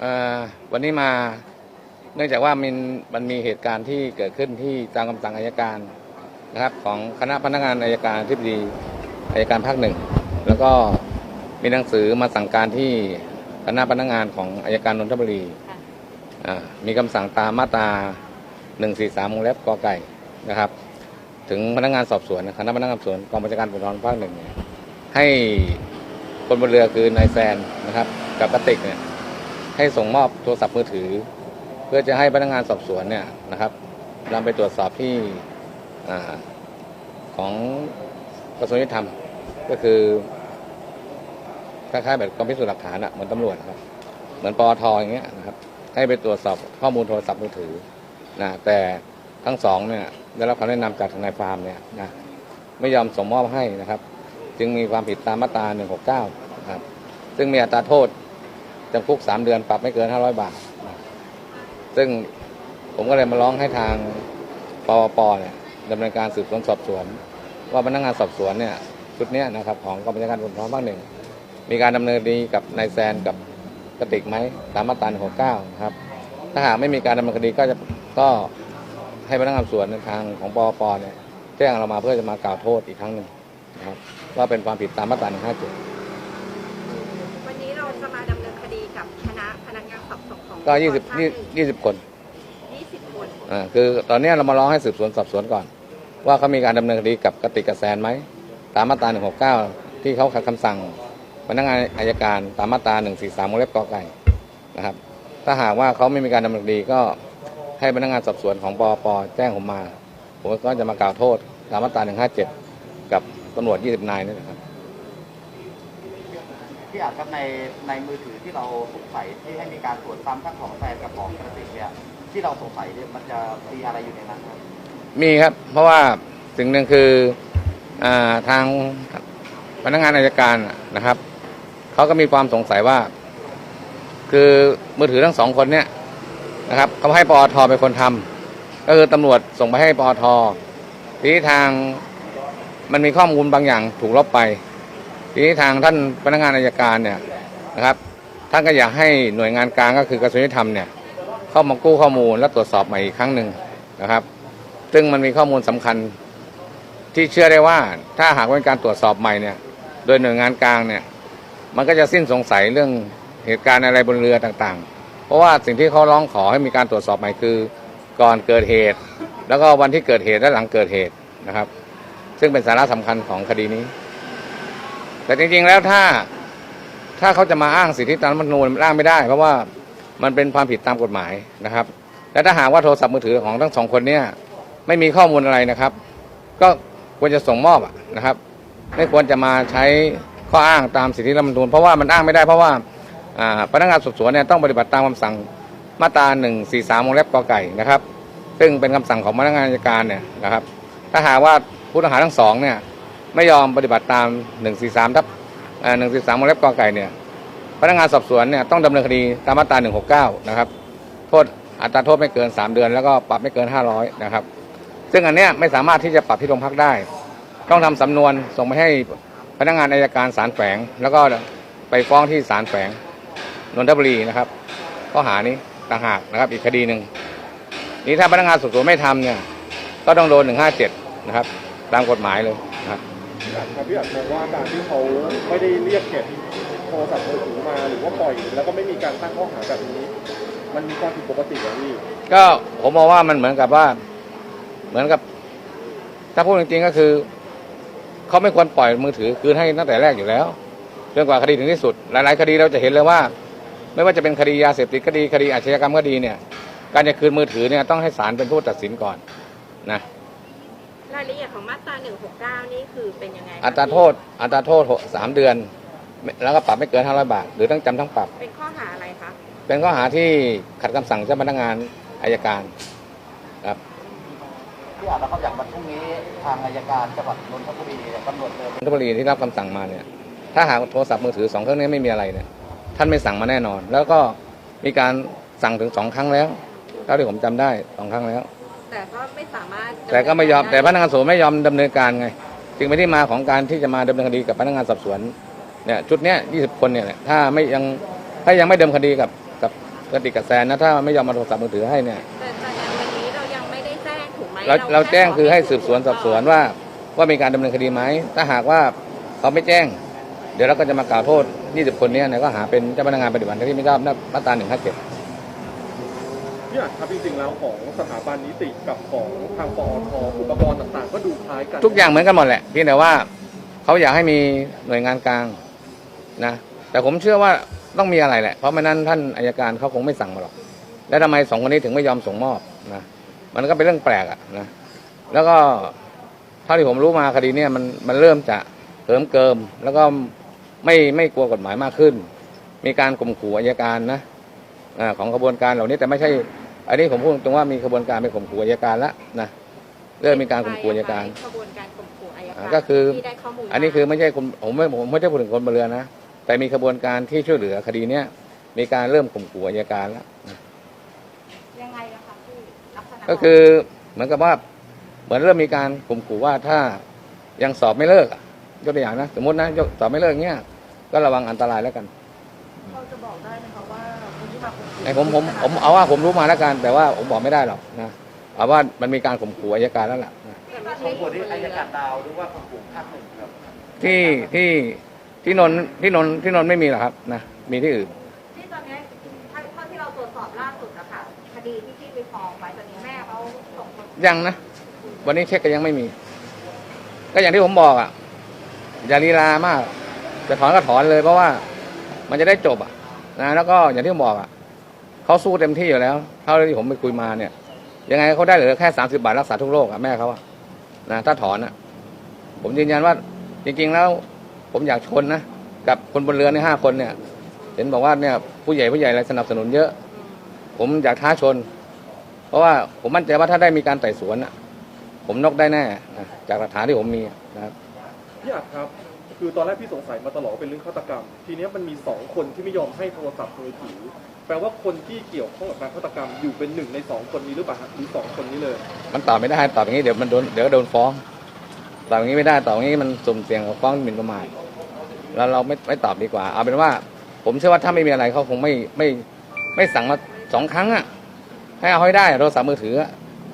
เอ่อวันนี้มาเนื่องจากว่ามันมันมีเหตุการณ์ที่เกิดขึ้นที่ตามคำสั่งอายการนะครับ ของคณะพนักงานอายการที่ปดีอายการภาคหนึ่งแล้วก็มีหนังสือมาสั่งการที่คณะพนักงานของอายการนนทบุรีค่ะอ่ามีคำสั่งตามมาตรา143วงเล็บกอไก่นะครับ ถึงพนักงานสอบสวนคณะพนักงานสอบสวนกองบัญชาการตำรวจภูธรภาคหนึ่งเนี่ยให้คนบนเรือคือนายแซนนะครับ กับกระติกเนี่ย ให้ส่งมอบโทรศัพท์มือถือ เพื่อจะให้พนักงานสอบสวนเนี่ยนะครับนำไปตรวจสอบที่อของกระทรวงยุติธรรม ก็คือคล้ายๆแบบกองพิสูจน์หลักฐานอะเหมือนตำรวจครับ เหมือนปอทอย่างเงี้ยนะครับ ให้ไปตรวจสอบข้อมูลโทรศัพท์มือถือนะแต่ทั้งสองเนี่ยได้รับคำแนะนำจากทนายฟาร์มเนี่ยนะไม่ยอมส่งมอบให้นะครับ จึงมีความผิดตามมาตรา 169นะครับซึ่งมีอัตราโทษ จำคุกสามเดือนปรับไม่เกินห้าร้อยบาท ซึ่งผมก็เลยมาร้องให้ทางปปปเนี่ยดำเนินการสืบสวนสอบสวน ว่าพนักงานสอบสวนเนี่ยชุดนี้นะครับของกองบัญชาการตำรวจภูธรภาคหนึ่งมีการดำเนินคดีกับนายแซนกับกระติกไหมตามมาตรา169นะครับ ถ้าหากไม่มีการดำเนินคดีก็จะก็ให้พนักงานสอบสวนทางของปปปเนี่ยแจ้งเรามาเพื่อจะมากล่าวโทษอีกครั้งหนึ่งนะครับว่าเป็นความผิดตามมาตรา157 ก็ยี่สิบภาคหยี่นึ่งยี่สิบคนยี่สิบคนอ่าคือตอนเนี้ยเรามาร้องให้สืบสวนสอบสวนก่อน ว่าเขามีการดำเนินคดีกับกติกกับแซนไหมตามมาตรา169ที่เขาขัดคำสั่งพนักงานอายการตามมาตรา143วงเล็บกอไก่นะครับ ถ้าหากว่าเขาไม่มีการดำเนินคดีก็ให้พนักงานสอบสวนของปอปแจ้งผมมา ผมก็จะมากล่าวโทษตามมาตรา157กับตำรวจ20นายนี่นะครับ ที่อาจครับในในมือถือที่เราสงสัยที่ให้มีการตรวจซ้ำทั้งของแฟนกับของกระติกเนี่ยที่เราสงสัยเนี่ยมันจะมีอะไรอยู่ในนั้นครับมีครับ เพราะว่าสิ่งหนึ่งคืออาทางพนักงานอายการนะครับเขาก็มีความสงสัยว่า คือมือถือทั้งสองคนเนี่ยนะครับเขาให้ปอทเป็นคนทำก็คือตำรวจส่งไปให้ปอททีนี้ทางมันมีข้อมูลบางอย่างถูกลบไป ทีนี้ทางท่านพนักงานอายการเนี่ยนะครับ ท่านก็อยากให้หน่วยงานกลางก็คือกระทรวงยุติธรรมเนี่ยเข้ามากู้ข้อมูลและตรวจสอบใหม่อีกครั้งหนึ่งนะครับ ซึ่งมันมีข้อมูลสำคัญที่เชื่อได้ว่าถ้าหากเป็นการตรวจสอบใหม่เนี่ยโดยหน่วยงานกลางเนี่ยมันก็จะสิ้นสงสัยเรื่องเหตุการณ์อะไรบนเรือต่างๆ เพราะว่าสิ่งที่เขาร้องขอให้มีการตรวจสอบใหม่คือ ก่อนเกิดเหตุ แล้วก็วันที่เกิดเหตุและหลังเกิดเหตุนะครับ ซึ่งเป็นสาระสำคัญของคดีนี้ แต่จริงๆแล้วถ้าถ้าเขาจะมาอ้างสิทธิตามรัฐธรรมนูญมันอ้างไม่ได้ เพราะว่ามันเป็นความผิดตามกฎหมายนะครับ และถ้าหากว่าโทรศัพท์มือถือของทั้งสองคนเนี่ยไม่มีข้อมูลอะไรนะครับ ก็ควรจะส่งมอบนะครับ ไม่ควรจะมาใช้ข้ออ้างตามสิทธิรัฐธรรมนูญเพราะว่ามันอ้างไม่ได้เพราะว่าพนักงานสอบสวนเนี่ยต้องปฏิบัติตามคำสั่งมาตรา1 4 3วงเล็บกอไก่นะครับ ซึ่งเป็นคำสั่งของพนักงานอัยการเนี่ยนะครับ ถ้าหากว่าผู้ต้องหาทั้งสองเนี่ย ไม่ยอมปฏิบัติตาม 143ทับ143วงเล็บกอไก่เนี่ยพนักงานสอบสวนเนี่ยต้องดำเนินคดีตามมาตรา 169 นะครับ โทษอัตราโทษไม่เกิน 3 เดือน แล้วก็ปรับไม่เกิน 500 นะครับ ซึ่งอันเนี้ยไม่สามารถที่จะปรับที่โรงพักได้ ต้องทำสำนวนส่งไปให้พนักงานอายการศาลแฝง แล้วก็ไปฟ้องที่ศาลแฝงนนทบุรีนะครับข้อหานี้ต่างหากนะครับอีกคดีหนึ่งนี้ถ้าพนักงานสอบสวนไม่ทำเนี่ยก็ต้องโดน 157 นะครับ ตามกฎหมายเลยนะครับ ครับพี่อัดมองว่าการที่เขาไม่ได้เรียกเก็บโทรศัพท์มือถือมาหรือว่าปล่อย แล้วก็ไม่มีการตั้งข้อหาแบบนี้ มันมีความผิดปกติเหรอพี่ก็ผมมองว่ามันเหมือนกับว่า เหมือนกับ ถ้าพูดจริงๆก็คือเขาไม่ควรปล่อยมือถือคืนให้ตั้งแต่แรกอยู่แล้วเรื่องกว่าคดีถึงที่สุด หลาย ๆ คดีเราจะเห็นเลยว่า ไม่ว่าจะเป็นคดียาเสพติดคดีคดีอาชญากรรมก็ดีเนี่ย การจะคืนมือถือเนี่ยต้องให้ศาลเป็นผู้ตัดสินก่อนนะ รายละเอียดของมาตรา169 นี่คือเป็นยังไงคะอัตราโทษ อัตราโทษหกสามเดือน แล้วก็ปรับไม่เกินห้าร้อยบาท หรือทั้งจำทั้งปรับ เป็นข้อหาอะไรคะ เป็นข้อหาที่ขัดคำสั่งเจ้าพนักงานอายการครับ ที่อาจนะครับอย่างวันพรุ่งนี้ทางอายการจังหวัดนนทบุรีเนี่ยกำหนดเลย นนทบุรีที่รับคำสั่งมาเนี่ย ถ้าหากโทรศัพท์มือถือสองเครื่องนี้ไม่มีอะไรเนี่ย ท่านไม่สั่งมาแน่นอน แล้วก็มีการสั่งถึงสองครั้งแล้วเท่าที่ผมจำได้สองครั้งแล้ว แต่ก็ไม่สามารถแต่ก็ไม่ยอมแต่พดำนักงานสอบสวนไม่ยอมดำเนินการไง จึงเป็นที่มาของการที่จะมาดำเนินคดีกับพนักงานสอบสวนเนี่ยชุดเนี้ยยี่สิบคนเนี่ยแหละถ้าไม่ยังถ้ายังไม่ดำเนินคดีกับกับกระติกกับแซนนะถ้าไม่ยอมมาโทรศัพท์มือถือให้เนี่ย แต่แต่ในวันนี้เรายังไม่ได้แจ้งถูกไหมเราเราค่แจ้งคือให้ขสืบสวนสอบสวนว่าว่ามีการดำเนินคดีไหมถ้าหากว่าเขาไม่แจ้ง เดี๋ยวเราก็จะมากล่าวโทษ 20 คนเนี้ในข้อหาเป็นเจ้าพนักงานปฏิบัติหน้าที่ไม่ชอบมาตรา157 พี่อาจครับจริงๆแล้วของสถาบันนิติกับของทางปอทอุปกรณ์ต่างๆ ก็ดูคล้ายกันทุกอย่างเหมือนกันหมดแหละเพียงแต่ว่าเขาอยากให้มีหน่วยงานกลางนะ แต่ผมเชื่อว่าต้องมีอะไรแหละ เพราะไม่นั้นท่านอายการเขาคงไม่สั่งมาหรอก แล้วทำไมสองคนนี้ถึงไม่ยอมส่งมอบนะมันก็เป็นเรื่องแปลกอะนะแล้วก็เท่าที่ผมรู้มาคดีเนี่ยมันมันเริ่มจะเหิมเกิม แล้วก็ไม่ไม่กลัวกฎหมายมากขึ้น มีการข่มขู่อายการนะอาของกระบวนการเหล่านี้แต่ไม่ใช่ อันนี้ผมพูดตรงว่ามีกระบวนการไปข่มขู่อายการแล้วนะเริ่มมีการข่มขู่อายการขบวนการข่มขู่อายการอ่าก็คือที่ได้ข้อมูลอันนี้คือไม่ใช่คนผมไม่ผมไม่ได้พูดถึงคนบนเรือนะแต่มีขบวนการที่ช่วยเหลือคดีเนี้ยมีการเริ่มข่มขู่อายการแล้วนะยังไงอะคะพี่ลักษณะก็คือเหมือนกับว่าเหมือนเริ่มมีการข่มขู่ว่าถ้ายังสอบไม่เลิกอะยกตัวอย่างนะสมมตินะยกสอบไม่เลิกเงี้ยก็ระวังอันตรายแล้วกัน ไอ้ผมผมผมเอาว่าผมรู้มาแล้วกัน แต่ว่าผมบอกไม่ได้หรอกนะเอาว่ามันมีการข่มขู่อายการแล้วล่ะนะแต่ไม่ส่ใช่งผลที่อายการดาวหรือว่าของกลุ่มภาคหนึ่งครับที่ที่ที่นนท์ที่นนท์ที่นนท์ไม่มีหรอกครับนะมีที่อื่น ที่ตอนนี้เท่าเท่าที่เราตรวจสอบล่าสุดอะค่ะคดีที่ที่ไปฟ้องไปตอนนี้แม่เขาส่งคนยังนะ วันนี้เช็คก็ยังไม่มี ก็อย่างที่ผมบอกอะอย่าลีลามากจะถอนก็ถอนเลยเพราะว่ามันจะได้จบอะ นะแล้วก็อย่างที่ผมบอกอะเขาสู้เต็มที่อยู่แล้ว เท่าที่ผมไปคุยมาเนี่ย ยังไงเขาได้เหลือแค่สามสิบาทรักษาทุกโรคอะแม่เขาอะนะถ้าถอนอะ ผมยืนยันว่าจริง ๆ แล้ว ผมอยากชนนะกับคนบนเรือในห้าคนเนี่ย เห็นบอกว่าเนี่ยผู้ใหญ่ผู้ใหญ่อะไรสนับสนุนเยอะ ผมอยากท้าชน เพราะว่าผมมั่นใจว่าถ้าได้มีการไต่สวนอะ ผมนกได้แน่นะจากหลักฐานที่ผมมีนะครับพี่อาจครับ คือตอนแรกพี่สงสัยมาตลอดว่าเป็นเรื่องฆาตกรรม ทีเนี้ยมันมีสองคนที่ไม่ยอมให้โทรศัพท์มือถือแปลว่าคนที่เกี่ยวข้องกับการฆาตกรรมอยู่เป็นหนึ่งในสองคนนี้หรือเปล่าฮะหรือสองคนนี้เลย มันตอบไม่ได้ตอบอย่างนี้เดี๋ยวมันโดนเดี๋ยวก็โดนฟ้องตอบอย่างนี้ไม่ได้ตอบอย่างนี้มันสุ่มเสี่ยงกับฟ้องหมิ่นประมาทแล้วเราไม่ไม่ตอบดีกว่า เอาเป็นว่า ผมเชื่อว่าถ้าไม่มีอะไรเขาคงไม่ไม่ไม่สั่งมาสองครั้งอะให้เอาให้ได้โทรศัพท์มือถือ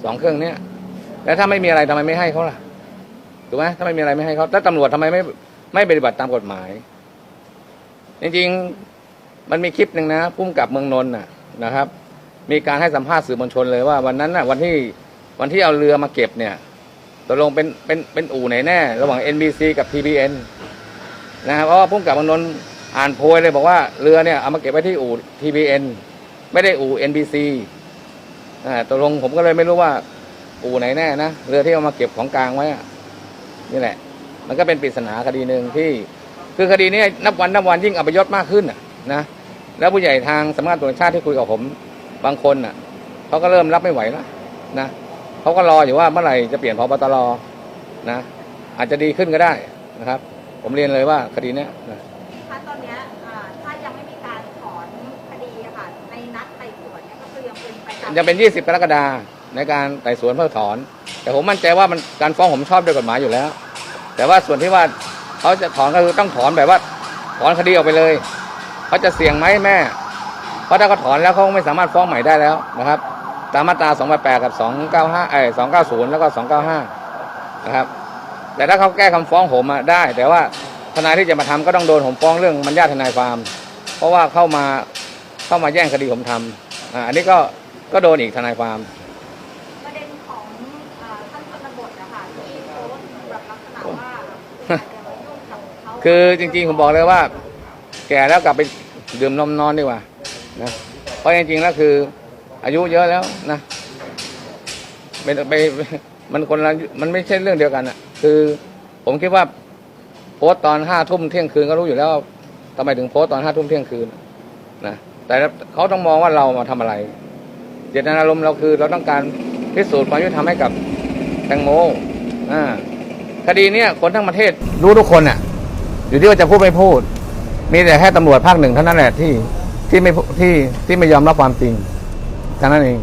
สองเครื่องเนี้ยแล้วถ้าไม่มีอะไรทำไมไม่ให้เขาล่ะถูกไหมถ้าไม่มีอะไรไม่ให้เขาแล้วตำรวจทำไมไม่ ไม่ปฏิบัติตามกฎหมาย จริงๆมันมีคลิปหนึ่งนะพุ่มกับเมืองนนท์น่ะนะครับ มีการให้สัมภาษณ์สื่อมวลชนเลยว่าวันนั้นน่ะวันที่วันที่เอาเรือมาเก็บเนี่ยตกลงเป็นเป็นเป็นอู่ไหนแน่ ระหว่าง NBC กับ TBN นะครับเพราะว่าพุ่มกับเมืองนนท์อ่านโพยเลยบอกว่าเรือเนี่ยเอามาเก็บไว้ที่อู่ TBN ไม่ได้อู่ NBC อ่าตกลงผมก็เลยไม่รู้ว่า อู่ไหนแน่นะเรือที่เอามาเก็บของกลางไว้นี่แหละ มันก็เป็นปริศนาคดีหนึ่งที่ คือคดีนี้นับวันนับวันยิ่งอัปยศมากขึ้นน่ะนะแล้วผู้ใหญ่ทางสำนักงานตำรวจแห่งชาติที่คุยกับผมบางคนน่ะเขาก็เริ่มรับไม่ไหวแล้วนะเขาก็รออยู่ว่าเมื่อไหร่จะเปลี่ยนพบตรนะ อาจจะดีขึ้นก็ได้นะครับ ผมเรียนเลยว่าคดีเนี้ยนะถ้าตอนเนี้ยอ่าถ้ายังไม่มีการถอนคดีอะค่ะในนัดไต่สวนเนี่ยก็คือยังเป็นไปตามยังเป็น 20 กรกฎาในการไต่สวนเพิกถอน แต่ผมมั่นใจว่ามันการฟ้องผมชอบด้วยกฎหมายอยู่แล้ว แต่ว่าส่วนที่ว่าเขาจะถอนก็คือต้องถอนแบบว่า ถอนคดีออกไปเลยเขาจะเสี่ยงไหมแม่ เพราะถ้าเขาถอนแล้วเขาไม่สามารถฟ้องใหม่ได้แล้วนะครับ ตามมาตรา288กับ 295เอ้ย290 แล้วก็ 295 นะครับ แต่ถ้าเขาแก้คำฟ้องผมอะได้ แต่ว่าทนายที่จะมาทำก็ต้องโดนผมฟ้องเรื่องมัญญาติทนายความ เพราะว่าเข้ามาเข้ามาแย่งคดีผมทำอ่าอันนี้ก็ก็โดนอีกทนายความ ประเด็นของอ่าท่านชนบทนะคะที่โพสต์แบบลักษณะว่า คือจริงๆผมบอกเลยว่า แก่แล้วกลับไปดื่มนมนอนดีกว่านะเพราะจริงๆแล้วคืออายุเยอะแล้วนะไปไปมันคนละมันไม่ใช่เรื่องเดียวกันอะคือ ผมคิดว่าโพสตอนห้าทุ่มเที่ยงคืนก็รู้อยู่แล้วทำไมถึงโพสตอนห้าทุ่มเที่ยงคืนนะแต่เขาต้องมองว่าเรามาทำอะไร เจตนารมณ์เราคือ เราต้องการพิสูจน์ความยุติธรรมให้กับแตงโมอ่า คดีเนี้ยคนทั้งประเทศรู้ทุกคนอะ อยู่ที่ว่าจะพูดไม่พูด มีแต่แค่ตำรวจภาคหนึ่งเท่านั้นแหละที่ที่ไม่ที่ที่ไม่ยอมรับความจริงเท่านั้นเอง